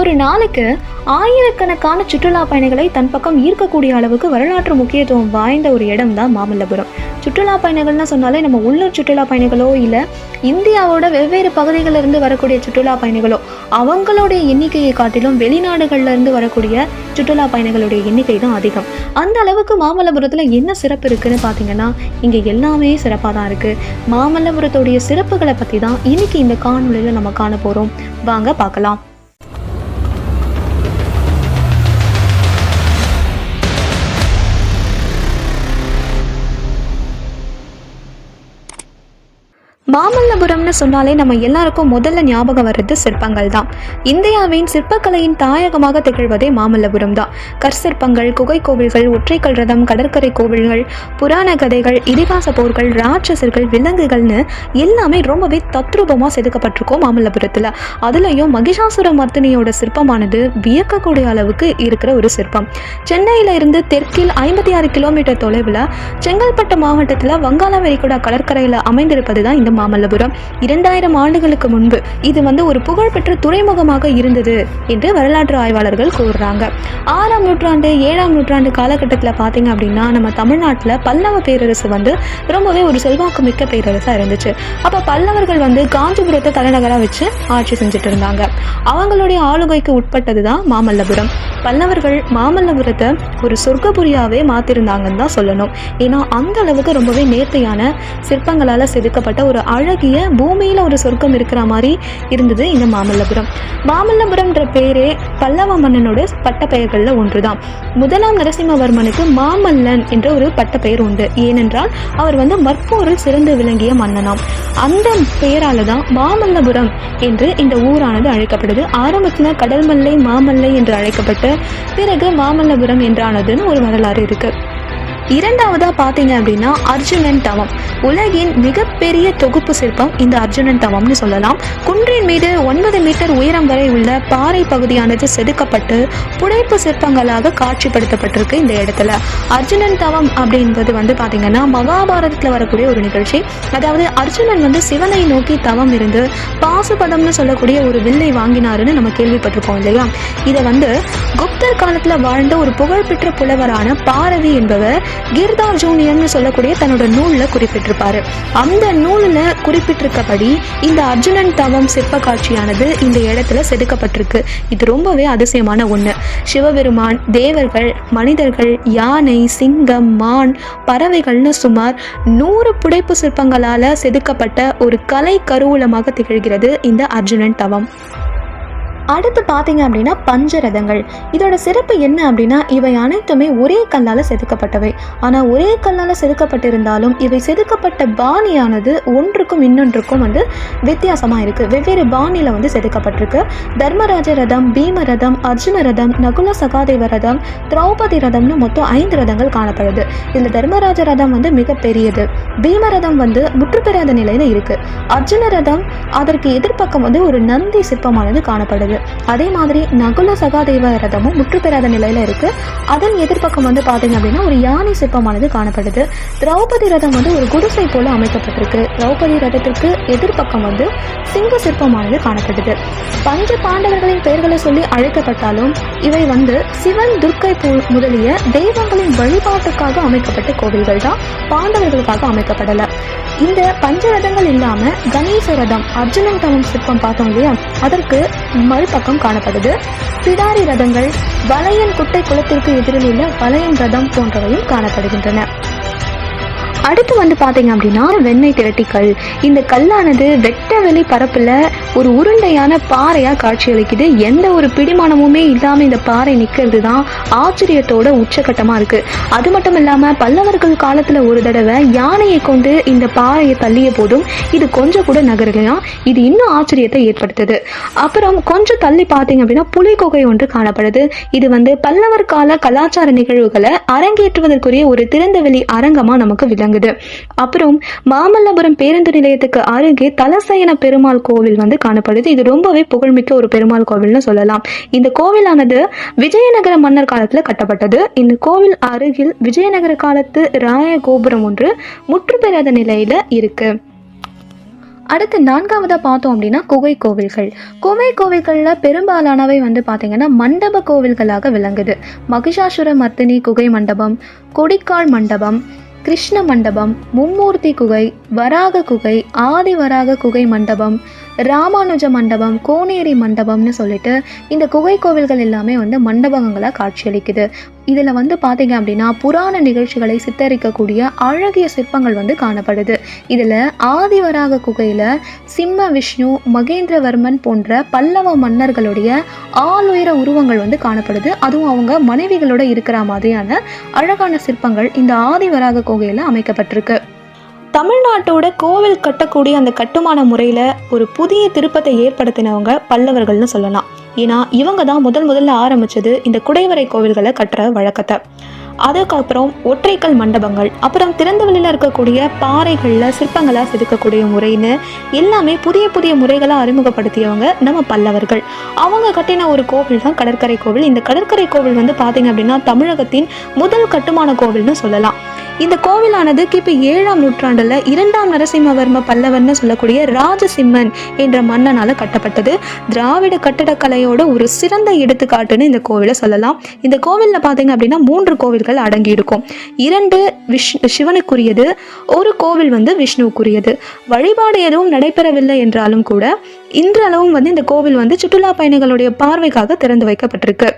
ஒரு நாளைக்கு ஆயிரக்கணக்கான சுற்றுலா பயணிகளை தன் பக்கம் ஈர்க்கக்கூடிய அளவுக்கு வரலாற்று முக்கியத்துவம் வாய்ந்த ஒரு இடம் தான் மாமல்லபுரம். சுற்றுலா பயணிகள்னு சொன்னாலே நம்ம உள்ளூர் சுற்றுலா பயணிகளோ இல்லை இந்தியாவோட வெவ்வேறு பகுதிகளிலிருந்து வரக்கூடிய சுற்றுலா பயணிகளோ அவங்களுடைய எண்ணிக்கையை காட்டிலும் வெளிநாடுகள்லேருந்து வரக்கூடிய சுற்றுலா பயணிகளுடைய எண்ணிக்கை தான் அதிகம். அந்த அளவுக்கு மாமல்லபுரத்தில் என்ன சிறப்பு இருக்குன்னு பார்த்தீங்கன்னா இங்கே எல்லாமே சிறப்பாக தான் இருக்குது மாமல்லபுரத்துடைய சிறப்புகளை பற்றி தான் இன்னைக்கு இந்த காணொலியில் நம்ம காண போகிறோம் வாங்க பார்க்கலாம் மாமல்லபுரம்னு சொன்னாலே நம்ம எல்லாருக்கும் முதல்ல ஞாபகம் வர்றது சிற்பங்கள் தான். இந்தியாவின் சிற்பக்கலையின் தாயகமாக திகழ்வதே மாமல்லபுரம் தான். கற்சிற்பங்கள் குகை கோவில்கள் ஒற்றைக்கல் ரதம் கடற்கரை கோவில்கள் புராண கதைகள் இதிகாச போர்கள் ராட்சசர்கள் விலங்குகள்னு எல்லாமே ரொம்பவே தத்ரூபமாக செதுக்கப்பட்டிருக்கோம் மாமல்லபுரத்தில். அதுலேயும் மகிஷாசுர மர்த்தினியோட சிற்பமானது வியக்கக்கூடிய அளவுக்கு இருக்கிற ஒரு சிற்பம். சென்னையில இருந்து தெற்கில் ஐம்பத்தி ஆறு கிலோமீட்டர் தொலைவில் செங்கல்பட்டு மாவட்டத்தில் வங்காள வெரிகுடா கடற்கரையில் அமைந்திருப்பது தான் இந்த மாமல்லபுரம். இரண்டாயிரம் ஆண்டுகளுக்கு முன்பு இது வந்து ஒரு புகழ்பெற்ற துறைமுகமாக இருந்தது என்று வரலாற்று ஆய்வாளர்கள் கூறுறாங்க. ஆறாம் நூற்றாண்டு ஏழாம் நூற்றாண்டு காலகட்டத்தில் பார்த்தீங்க அப்படின்னா நம்ம தமிழ்நாட்டில் பல்லவ பேரரசு வந்து ரொம்பவே ஒரு செல்வாக்கு மிக்க பேரரசாக இருந்துச்சு. அப்போ பல்லவர்கள் வந்து காஞ்சிபுரத்தை தலைநகராக வச்சு ஆட்சி செஞ்சுட்டு இருந்தாங்க. அவங்களுடைய ஆளுகைக்கு உட்பட்டது தான் மாமல்லபுரம். பல்லவர்கள் மாமல்லபுரத்தை ஒரு சொர்க்கபுரியாவே மாத்திருந்தாங்கன்னு தான் சொல்லணும். ஏன்னா அந்த அளவுக்கு ரொம்பவே நேர்த்தியான சிற்பங்களால் செதுக்கப்பட்ட ஒரு அழகிய பூமியில் ஒரு சொர்க்கம் இருக்கிற மாதிரி இருந்தது இந்த மாமல்லபுரம். மாமல்லபுரம்ன்ற பேரே பல்லவ மன்னனோட பட்டப்பெயர்களில் ஒன்று தான் முதலாம் நரசிம்மவர்மனுக்கு மாமல்லன் என்ற ஒரு பட்டப்பெயர் உண்டு. ஏனென்றால் அவர் வந்து மற்போரில் சிறந்து விளங்கிய மன்னனாம். அந்த பெயரால தான் மாமல்லபுரம் என்று இந்த ஊரானது அழைக்கப்படுது. ஆரம்பத்தில் கடல்மல்லை மாமல்லை என்று அழைக்கப்பட்டு பிறகு மாமல்லபுரம் என்றானதுன்னு ஒரு வரலாறு இருக்குது இரண்டாவதா பார்த்தீங்க அப்படின்னா அர்ஜுனன் தவம். உலகின் மிகப்பெரிய தொகுப்பு சிற்பம் இந்த அர்ஜுனன் தவம்னு சொல்லலாம். குன்றின் மீது ஒன்பது மீட்டர் உயரம் வரை உள்ள பாறை பகுதியானது செதுக்கப்பட்டு புடைப்பு சிற்பங்களாக காட்சிப்படுத்தப்பட்டிருக்கு இந்த இடத்துல. அர்ஜுனன் தவம் அப்படின்றது வந்து பார்த்தீங்கன்னா மகாபாரதத்தில் வரக்கூடிய ஒரு நிகழ்ச்சி. அதாவது அர்ஜுனன் வந்து சிவனை நோக்கி தவம் இருந்து பாசுபதம்னு சொல்லக்கூடிய ஒரு வில்லை வாங்கினாருன்னு நம்ம கேள்விப்பட்டிருக்கோம் இல்லையா? இதை வந்து குப்தர் காலத்தில் வாழ்ந்த ஒரு புகழ்பெற்ற புலவரான பாரதி என்பவர் கிர்தார் ஜூனியர்னு சொல்லக்கூடிய தன்னோட நூலில் குறிப்பிட்டிருப்பாரு. அந்த நூலில் குறிப்பிட்டிருக்கபடி இந்த அர்ஜுனன் தவம் சிற்ப காட்சியானது இந்த இடத்துல செதுக்கப்பட்டிருக்கு. இது ரொம்பவே அதிசயமான ஒன்று சிவபெருமான் தேவர்கள் மனிதர்கள் யானை சிங்கம் மான் பறவைகள்னு சுமார் நூறு புடைப்பு சிற்பங்களால் செதுக்கப்பட்ட ஒரு கலை கருவூலமாக திகழ்கிறது இந்த அர்ஜுனன் தவம். அடுத்து பார்த்தீங்க அப்படின்னா பஞ்சரதங்கள். இதோட சிறப்பு என்ன அப்படின்னா இவை அனைத்துமே ஒரே கல்லால் செதுக்கப்பட்டவை. ஆனால் ஒரே கல்லால் செதுக்கப்பட்டிருந்தாலும் இவை செதுக்கப்பட்ட பாணியானது ஒன்றுக்கும் இன்னொன்றுக்கும் வந்து வித்தியாசமாக இருக்குது வெவ்வேறு பாணியில் வந்து செதுக்கப்பட்டிருக்கு. தர்மராஜ ரதம் பீம ரதம் அர்ஜுன ரதம் நகுல சகாதேவ ரதம் திரௌபதி ரதம்னு மொத்தம் ஐந்து ரதங்கள் காணப்படுது. இதில் தர்மராஜ ரதம் வந்து மிகப்பெரியது பீம ரதம் வந்து முற்றுப்பெறாத நிலையில் இருக்குது அர்ஜுன ரதம் அதற்கு எதிர்ப்பக்கம் வந்து ஒரு நந்தி சிற்பமானது காணப்படுது. இருக்கு அதே மாதிரி நகுல சகாதேவ ரதமும் முற்றுப்பெறாத நிலையில இருக்கு. அதன் எதிர்ப்பக்கம் வந்து பாத்தீங்க அப்படின்னா ஒரு யானை சிற்பமானது காணப்படுது. திரௌபதி ரதம் வந்து ஒரு குடிசை போல அமைக்கப்பட்டிருக்கு. திரௌபதி ரதத்திற்கு எதிர்ப்பக்கம் வந்து சிங்க சிற்பமானது காணப்படுது. பஞ்ச பாண்டவர்களின் பெயர்களை சொல்லி அழைக்கப்பட்டாலும் இவை வந்து சிவன் துர்க்கை முதலிய தெய்வங்களின் வழிபாட்டுக்காக அமைக்கப்பட்ட கோவில்கள் தான். பாண்டவர்களுக்காக அமைக்கப்படல. இந்த பஞ்ச ரதங்கள் இல்லாம கணேச ரதம் அர்ஜுனன் தவம் சிற்பம் பார்த்தோம் இல்லையா? அதற்கு பக்கம் காணப்படுது. பிடாரி ரதங்கள் வளையன் குட்டை குளத்திற்கு எதிரில் உள்ள வளையன் ரதம் போன்றவையும் காணப்படுகின்றன. அடுத்து வந்து பார்த்தீங்க அப்படின்னா வெண்ணெய் திரட்டிக்கல். இந்த கல்லானது வெட்ட வெளி பரப்பில் ஒரு உருண்டையான பாறையாக காட்சியளிக்குது. எந்த ஒரு பிடிமானமுமே இல்லாமல் இந்த பாறை நிற்கிறது தான் ஆச்சரியத்தோட உச்சகட்டமாக இருக்குது அது மட்டும் இல்லாமல் பல்லவர்கள் காலத்தில் ஒரு தடவை யானையை கொண்டு இந்த பாறையை தள்ளிய போதும் இது கொஞ்சம் கூட நகரலையாம் இது இன்னும் ஆச்சரியத்தை ஏற்படுத்துது. அப்புறம் கொஞ்சம் தள்ளி பார்த்தீங்க அப்படின்னா புலிகொகை ஒன்று காணப்படுது. இது வந்து பல்லவர் கால கலாச்சார நிகழ்வுகளை அரங்கேற்றுவதற்குரிய ஒரு திறந்தவெளி அரங்கமா நமக்கு விளங்குது அப்புறம் மாமல்லபுரம் பேருந்து நிலையத்துக்கு அருகே தலசயன பெருமாள் கோவில் வந்து காணப்படுது. இது ரொம்பவே புகழ்மிக்க ஒரு பெருமாள் கோவில்னு சொல்லலாம். இந்த கோவிலானது விஜயநகர மன்னர் காலத்துல கட்டப்பட்டது. இந்த கோவில் அருகில் விஜயநகர காலத்து ராய கோபுரம் ஒன்று முற்று பெறாத நிலையில இருக்கு. அடுத்து நான்காவதாக பார்த்தோம் அப்படின்னா குகை கோவில்கள். குகை கோவில்களில் பெரும்பாலானவை வந்து பார்த்திங்கன்னா மண்டப கோவில்களாக விளங்குது. மகிஷாசுர மர்த்தினி குகை மண்டபம் கொடிக்கால் மண்டபம் கிருஷ்ண மண்டபம் மும்மூர்த்தி குகை வராக குகை ஆதி வராக குகை மண்டபம் ராமானுஜ மண்டபம் கோனேரி மண்டபம்னு சொல்லிட்டு இந்த குகை கோவில்கள் எல்லாமே வந்து மண்டபங்களாக காட்சியளிக்குது. இதில் வந்து பார்த்தீங்க அப்படின்னா புராண நிகழ்ச்சிகளை சித்தரிக்கக்கூடிய அழகிய சிற்பங்கள் வந்து காணப்படுது. இதில் ஆதிவராக குகையில் சிம்ம விஷ்ணு மகேந்திரவர்மன் போன்ற பல்லவ மன்னர்களுடைய ஆளுயர உருவங்கள் வந்து காணப்படுது. அதுவும் அவங்க மனைவிகளோட இருக்கிற மாதிரியான அழகான சிற்பங்கள் இந்த ஆதிவராக குகையில் அமைக்கப்பட்டிருக்கு. தமிழ்நாட்டோட கோவில் கட்டக்கூடிய அந்த கட்டுமான முறையில் ஒரு புதிய திருப்பத்தை ஏற்படுத்தினவங்க பல்லவர்கள்னு சொல்லலாம். ஏன்னா இவங்க தான் முதல் முதல்ல ஆரம்பிச்சது இந்த குடைவரை கோவில்களை கட்டுற வழக்கத்தை. அதுக்கப்புறம் ஒற்றைக்கல் மண்டபங்கள் அப்புறம் திறந்த வெளியில் இருக்கக்கூடிய பாறைகளில் சிற்பங்களாக செதுக்கக்கூடிய முறைன்னு எல்லாமே புதிய புதிய முறைகளை அறிமுகப்படுத்தியவங்க நம்ம பல்லவர்கள். அவங்க கட்டின ஒரு கோவில் தான் கடற்கரை கோவில். இந்த கடற்கரை கோவில் வந்து பார்த்தீங்க அப்படின்னா தமிழகத்தின் முதல் கட்டுமான கோவில்னு சொல்லலாம். இந்த கோவிலானது கிபி ஏழாம் நூற்றாண்டுல இரண்டாம் நரசிம்மவர்ம பல்லவன்னு சொல்லக்கூடிய ராஜசிம்மன் என்ற மன்னனால கட்டப்பட்டது. திராவிட கட்டடக்கலையோட ஒரு சிறந்த எடுத்துக்காட்டுன்னு இந்த கோவிலை சொல்லலாம். இந்த கோவிலில் பார்த்தீங்க அப்படின்னா மூன்று கோவில்கள் அடங்கி இருக்கும் இரண்டு விஷ் சிவனுக்குரியது ஒரு கோவில் வந்து விஷ்ணுவுக்குரியது. வழிபாடு எதுவும் நடைபெறவில்லை என்றாலும் கூட இன்றளவும் வந்து இந்த கோவில் வந்து சுற்றுலா பயணிகளுடைய பார்வைக்காக திறந்து வைக்கப்பட்டிருக்கு.